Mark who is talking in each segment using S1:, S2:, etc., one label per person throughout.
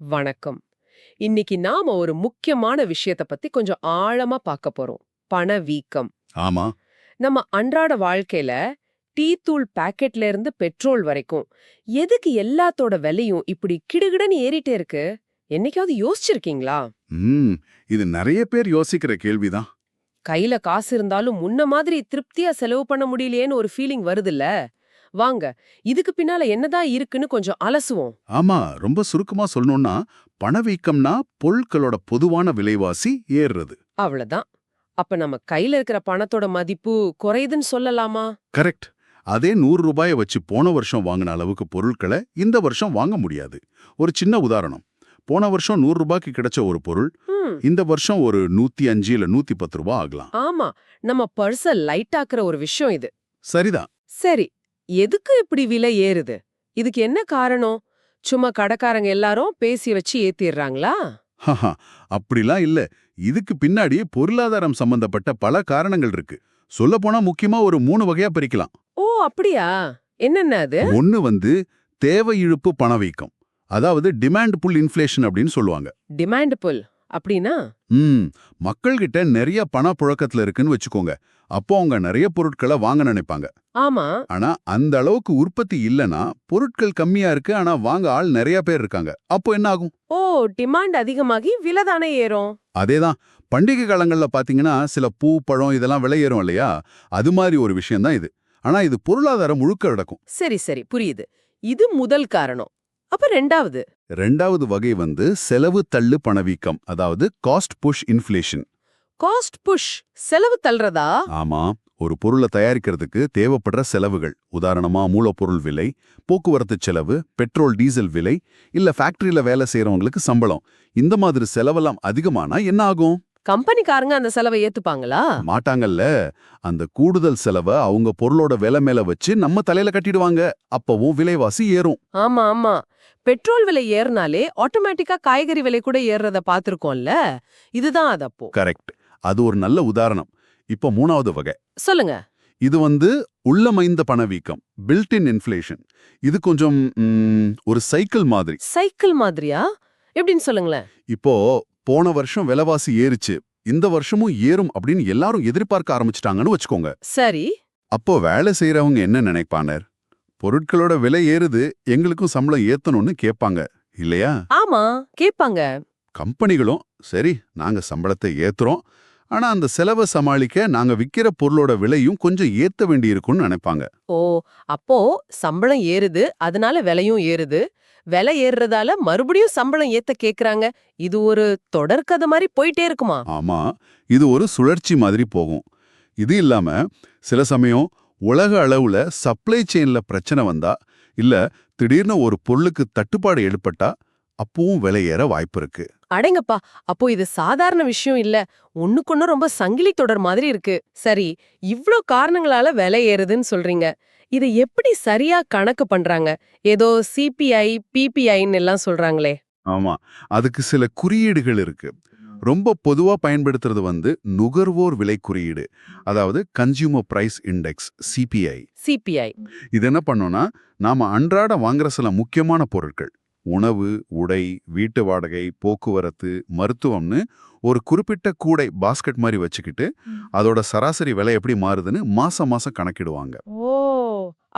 S1: வணக்கம். இன்னைக்கு நாம ஒரு முக்கியமான விஷயத்த பத்தி கொஞ்சம் ஆழமா பார்க்க போறோம். பணவீக்கம்
S2: ஆமா.
S1: நம்ம அன்றாட வாழ்க்கையில டீ தூள் பாக்கெட்ல இருந்து பெட்ரோல் வரைக்கும் எதுக்கு எல்லாத்தோட விலையும் இப்படி கிடுகிடன்னு ஏறிட்டே இருக்கு? என்னைக்காவது யோசிச்சிருக்கீங்களா?
S2: இது நிறைய பேர் யோசிக்கிற கேள்விதான்.
S1: கையில காசு இருந்தாலும் முன்ன மாதிரி திருப்தியா செலவு பண்ண முடியலையேன்னு ஒரு ஃபீலிங் வருதுல்ல? வாங்க இதுக்கு பின்னால என்னதான் இருக்குன்னு கொஞ்சம் அலசுவோம்.
S2: ஆமா ரொம்ப சுருக்கமா சொல்லணும்னா பணவீக்கம்னா பொருட்களோட பொதுவான விலைவாசி ஏறுறது.
S1: அவ்வளவுதான். அப்ப நம்ம கையில இருக்கிற பணத்தோட மதிப்பு குறையுதுன்னு சொல்லலாமா?
S2: கரெக்ட். அதே நூறு ரூபாயை வச்சு போன வருஷம் வாங்கின அளவுக்கு பொருட்களை இந்த வருஷம் வாங்க முடியாது. ஒரு சின்ன உதாரணம். போன வருஷம் நூறு ரூபாய்க்கு கிடைச்ச ஒரு பொருள் இந்த வருஷம் ஒரு நூத்தி அஞ்சு இல்ல நூத்தி பத்து ரூபாய் ஆகலாம்.
S1: ஆமா நம்ம பர்ஸ லைட் ஆக்குற ஒரு விஷயம் இது.
S2: சரிதான்.
S1: சரி எதுக்கு இப்படி விலை ஏறுது? இதுக்கு என்ன காரணம்? சும்மா கடைக்காரங்க எல்லாரும் பேசி வச்சு ஏத்திடுறாங்களா
S2: அப்படிலாம் இல்ல. இதுக்கு பின்னாடி பொருளாதாரம் சம்பந்தப்பட்ட பல காரணங்கள் இருக்கு. சொல்லப்போனா முக்கியமா ஒரு மூணு வகையா பிரிக்கலாம்.
S1: ஓ அப்படியா? என்னென்ன அது?
S2: ஒன்னு வந்து தேவை இழுப்பு பணவீக்கம். அதாவது டிமாண்ட் புல் இன்ஃப்ளேஷன் அப்படின்னு சொல்லுவாங்க.
S1: டிமாண்ட் புல் அப்படின்னா?
S2: ம். மக்கள்கிட்ட நிறைய பண புழக்கத்துல இருக்குன்னு வச்சுக்கோங்க. அப்போ அவங்க நிறைய பொருட்களை வாங்க நினைப்பாங்க.
S1: ஆமா.
S2: ஆனா அந்த அளவுக்கு உற்பத்தி இல்லனா பொருட்கள் கம்மியா இருக்கு. ஆனா வாங்க ஆள் நிறைய பேர் இருக்காங்க. அப்போ என்ன ஆகும்?
S1: ஓ டிமாண்ட் அதிகமாகி விலை தானே ஏறும்.
S2: அதேதான். பண்டிகை காலங்கள்ல பாத்தீங்கன்னா சில பூ பழம் இதெல்லாம் விலை ஏறும் இல்லையா? அது மாதிரி ஒரு விஷயம் தான் இது. ஆனா இது பொருளாதாரம் முழுக்க நடக்கும்
S1: சரி சரி. புரியுது. இது முதல் காரணம். அப்ப ரெண்டாவது.
S2: ரெண்டாவது வகை வந்து செலவு தள்ளு பணவீக்கம் அதாவது cost push inflation
S1: cost push செலவு தள்ளுறதா?
S2: ஆமா ஒரு பொருளை தயாரிக்கிறதுக்கு தேவைப்படுற செலவுகள். உதாரணமா மூலப்பொருள் விலை போக்குவரத்து செலவு பெட்ரோல் டீசல் விலை இல்ல ஃபேக்டரியில வேலை செய்யறவங்களுக்கு சம்பளம். இந்த மாதிரி செலவெல்லாம் அதிகமானா என்ன ஆகும்?
S1: கம்பெனிக்காரங்க அந்த செலவை ஏத்துப்பாங்களா?
S2: மாட்டாங்கல்ல. அந்த கூடுதல் செலவை அவங்க பொருளோட விலை மேல வச்சு நம்ம தலையில கட்டிடுவாங்க. அப்பவும் விலைவாசி ஏறும்.
S1: ஆமா ஆமா. பெட்ரோல் விலை ஏறினாலே ஆட்டோமேட்டிக்கா காய்கறி விலை கூட ஏறுறத பாத்திருக்கோம்ல இதுதான் அது அப்போ.
S2: கரெக்ட் அது ஒரு நல்ல உதாரணம். இப்போ மூணாவது வகை.
S1: சொல்லுங்க.
S2: இது வந்து உள்ளமைந்த பணவீக்கம் பில்ட் இன் இன்ஃப்ளேஷன் இது கொஞ்சம் ஒரு சைக்கிள் மாதிரி.
S1: சைக்கிள் மாதிரியா? எப்படின்னு சொல்லுங்களேன்.
S2: இப்போ போன வருஷம் விலைவாசி ஏறுச்சு. இந்த வருஷமும் ஏறும் அப்படின்னு எல்லாரும் எதிர்பார்க்க ஆரம்பிச்சிட்டாங்கன்னு வச்சுக்கோங்க.
S1: சரி.
S2: அப்போ வேலை செய்யறவங்க என்ன நினைப்பானர்? பொருட்களோட விலை ஏறுது எங்களுக்கும் சம்பளம் ஏத்தணும்னு கேட்பாங்க இல்லையா?
S1: ஆமா கேப்பாங்க.
S2: கம்பெனிகளும் சரி நாங்க சம்பளத்தை ஏத்துறோம் ஆனா அந்த செலவை சமாளிக்க நாங்க விக்கிற பொருளோட விலையும் கொஞ்சம் ஏத்த வேண்டியிருக்கும்னு நினைப்பாங்க.
S1: ஓ அப்போ சம்பளம் ஏறுது அதனால விலையும் ஏறுது. விலை ஏறுறதால மறுபடியும் சம்பளம் ஏத்த கேக்குறாங்க. இது ஒரு தொடர்கதை மாதிரி போயிட்டே இருக்குமா?
S2: ஆமா இது ஒரு சுழற்சி மாதிரி போகும். இது இல்லாம சில சமயம் உலக அளவுல சப்ளை செயின்ல பிரச்சனை வந்தா இல்ல திடீர்னு ஒரு பொருளுக்கு தட்டுப்பாடு ஏற்பட்டா அப்பவும் விலை ஏற வாய்ப்பு இருக்கு.
S1: அடேங்கப்பா! அப்போ இது சாதாரண விஷயம் இல்ல. ஒண்ணுக்கொன்னு ரொம்ப சங்கிலி தொடர் மாதிரி இருக்கு. சரி இவ்ளோ காரணங்களால விலை ஏறுதுன்னு சொல்றீங்க. இதை எப்படி சரியா கணக்கு பண்றாங்க? ஏதோ சிபிஐ பிபிஐன்னு எல்லாம் சொல்றாங்களே.
S2: ஆமா. அதுக்கு சில குறியீடுகள் இருக்கு. ரொம்ப பொதுவா பயன்படுத்துறது வந்து நுகர்வோர் விலை குறியீடு அதாவது consumer price index CPI
S1: CPI
S2: இது என்ன பண்ணோம்னா நாம அன்றாட வாங்குற சில முக்கியமான பொருட்கள் உணவு உடை வீட்டு வாடகை போக்குவரத்து மருத்துவம்னு ஒரு குறிப்பிட்ட கூடை பாஸ்கெட் மாதிரி வச்சுக்கிட்டு அதோட சராசரி விலை எப்படி மாறுதுன்னு மாசம் மாசம் கணக்கிடுவாங்க.
S1: ஓ.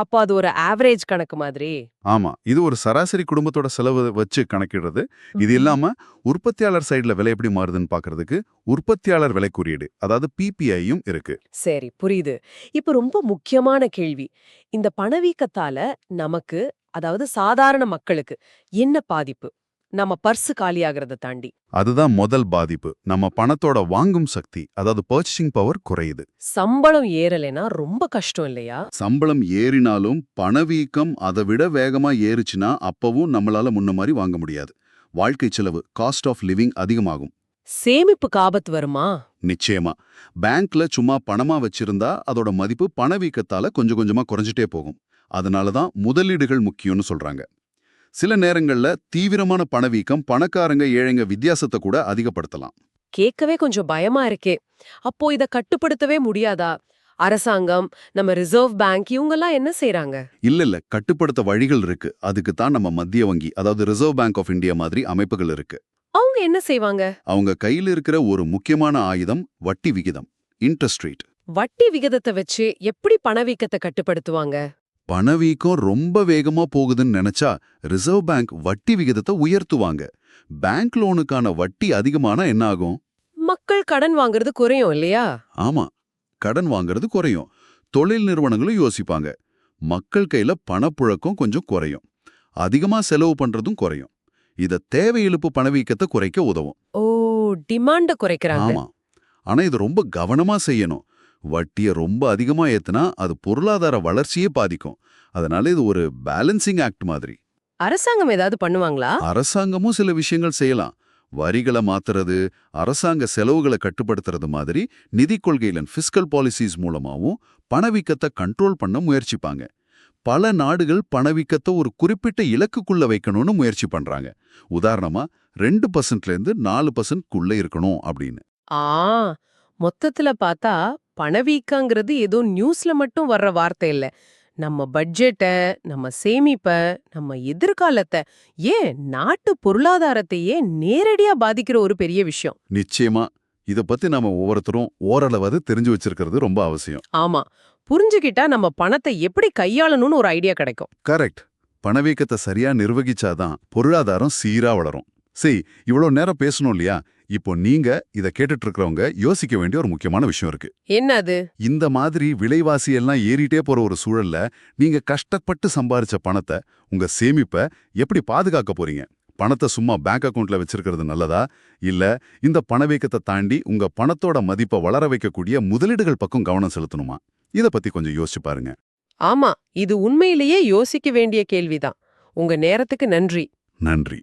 S1: அப்போ அது ஒரு ஆவரேஜ் கணக்கு மாதிரி.
S2: ஆமா. இது ஒரு சராசரி குடும்பத்தோட செலவு வச்சு கணக்கிடுறது. இது இல்லாம உற்பத்தியாளர் சைடுல விலை எப்படி மாறுதுன்னு பாக்குறதுக்கு உற்பத்தியாளர் விலை குறியீடு அதாவது பிபிஐயும் இருக்கு.
S1: சரி புரியுது. இப்ப ரொம்ப முக்கியமான கேள்வி. இந்த பணவீக்கத்தால நமக்கு அதாவது சாதாரண மக்களுக்கு என்ன பாதிப்பு? நம்ம பர்ஸ் காலியாகிறத தாண்டி.
S2: அதுதான் முதல் பாதிப்பு. நம்ம பணத்தோட வாங்கும் சக்தி அதாவது பர்ச்சேசிங் பவர் குறையுது.
S1: சம்பளம் ஏறலைன்னா ரொம்ப கஷ்டம் இல்லையா?
S2: சம்பளம் ஏறினாலும் பணவீக்கம் அதை விட வேகமா ஏறுச்சுன்னா அப்பவும் நம்மளால முன்ன மாதிரி வாங்க முடியாது. வாழ்க்கை செலவு காஸ்ட் ஆஃப் லிவிங் அதிகமாகும்.
S1: சேமிப்புக்கு ஆபத்து வருமா?
S2: நிச்சயமா. பேங்க்ல சும்மா பணமா வச்சிருந்தா அதோட மதிப்பு பணவீக்கத்தால கொஞ்சம் கொஞ்சமா குறைஞ்சிட்டே போகும். அதனால தான் முதலீடுகள் முக்கியம்னு சொல்றாங்க. சில நேரங்கள்ல தீவிரமான பணவீக்கம் பணக்காரங்க ஏழைங்க வித்தியாசத்தை கூட அதிகப்படுத்தலாம்.
S1: கேட்கவே கொஞ்சம் பயமா இருக்கே. அப்போ இத கட்டுப்படுத்தவே முடியாதா? அரசாங்கம் நம்ம ரிசர்வ் பேங்க் இவங்கெல்லாம் என்ன செய்றாங்க?
S2: இல்ல இல்ல. கட்டுப்படுத்த வழிகள் இருக்கு. அதுக்கு தான் நம்ம மத்திய வங்கி அதாவது ரிசர்வ் பேங்க் ஆஃப் இந்தியா மாதிரி அமைப்புகள் இருக்கு.
S1: அவங்க என்ன செய்வாங்க?
S2: அவங்க கையில் இருக்கிற ஒரு முக்கியமான ஆயுதம் வட்டி விகிதம் இன்ட்ரெஸ்ட் ரேட்
S1: வட்டி விகிதத்தை வச்சு எப்படி பணவீக்கத்தை கட்டுப்படுத்துவாங்க?
S2: பணவீக்கம் ரொம்ப வேகமா போகுதுன்னு நினைச்சா ரிசர்வ் பேங்க் வட்டி விகிதத்தை உயர்த்துவாங்க. பேங்க் லோனுக்கான வட்டி அதிகமானா என்ன ஆகும்?
S1: மக்கள் கடன் வாங்குறது குறையும் இல்லையா?
S2: ஆமா கடன் வாங்குறது குறையும். தொழில் நிறுவனங்களும் யோசிப்பாங்க. மக்கள் கையில பணப்புழக்கம் கொஞ்சம் குறையும். அதிகமா செலவு பண்றதும் குறையும். இத தேவை இழுப்பு பணவீக்கத்தை குறைக்க உதவும்.
S1: ஓ டிமாண்ட குறைக்கிறாங்க.
S2: ஆமா. ஆனா இது ரொம்ப கவனமா செய்யணும். வட்டியை ரொம்ப அதிகமா ஏத்துனா அது பொருளாதார வளர்ச்சியே பாதிக்கும். அதனால இது ஒரு பேலன்சிங் ஆக்ட் மாதிரி.
S1: அரசாங்கம் ஏதாவது பண்ணுவாங்களா?
S2: அரசாங்கமும் சில விஷயங்கள் செய்யலாம். வரிகளை மாத்துறது அரசாங்க செலவுகளை கட்டுப்படுத்துறது மாதிரி நிதி கொள்கையில ஃபிஸ்கல் பாலிசிஸ் மூலமாவும் பணவீக்கத்தை கண்ட்ரோல் பண்ண முயற்சிப்பாங்க. பல நாடுகள் பணவீக்கத்தை ஒரு குறிப்பிட்ட இலக்குக்குள்ள வைக்கணும்னு முயற்சி பண்றாங்க. உதாரணமா ரெண்டு பர்சன்ட்ல இருந்து நாலு பர்சன்ட்குள்ள இருக்கணும் அப்படின்னு.
S1: ஆ மொத்தத்துல பார்த்தா பணவீக்கங்கிறது ஏதோ நியூஸ்ல மட்டும் வர்ற வார்த்தை இல்ல. நம்ம பட்ஜெட்டை நம்ம சேமிப்ப நம்ம எதிர்காலத்தை ஏன் நாட்டு பொருளாதாரத்தையே நேரடியா பாதிக்கிற ஒரு பெரிய விஷயம்.
S2: நிச்சயமா. இத பத்தி நாம ஒவ்வொருத்தரும் ஓரளவாவது தெரிஞ்சு வச்சிருக்கிறது ரொம்ப அவசியம்.
S1: ஆமா. புரிஞ்சுகிட்டா நம்ம பணத்தை எப்படி கையாளணும்னு ஒரு ஐடியா கிடைக்கும்.
S2: கரெக்ட். பணவீக்கத்தை சரியா நிர்வகிச்சாதான் பொருளாதாரம் சீரா வளரும். சரி இவ்வளவு நேரம் பேசணும் இல்லையா? இப்போ நீங்க இத கேட்டுட்டு இருக்கிறவங்க யோசிக்க வேண்டிய ஒரு முக்கியமான விஷயம் இருக்கு.
S1: என்னது?
S2: இந்த மாதிரி விலைவாசி எல்லாம் ஏறிட்டே போற ஒரு சூழல்ல நீங்க கஷ்டப்பட்டு சம்பாரிச்ச பணத்தை உங்க சேமிப்பை எப்படி பாதுகாக்க போறீங்க? பணத்தை சும்மா பேங்க் அக்கவுண்ட்ல வச்சிருக்கிறது நல்லதா? இல்ல இந்த பணவீக்கத்தை தாண்டி உங்க பணத்தோட மதிப்பை வளர வைக்கக்கூடிய முதலீடுகள் பக்கம் கவனம் செலுத்தணுமா? இத பத்தி கொஞ்சம் யோசிச்சு பாருங்க.
S1: ஆமா இது உண்மையிலேயே யோசிக்க வேண்டிய கேள்விதான். உங்க நேரத்துக்கு நன்றி.
S2: நன்றி.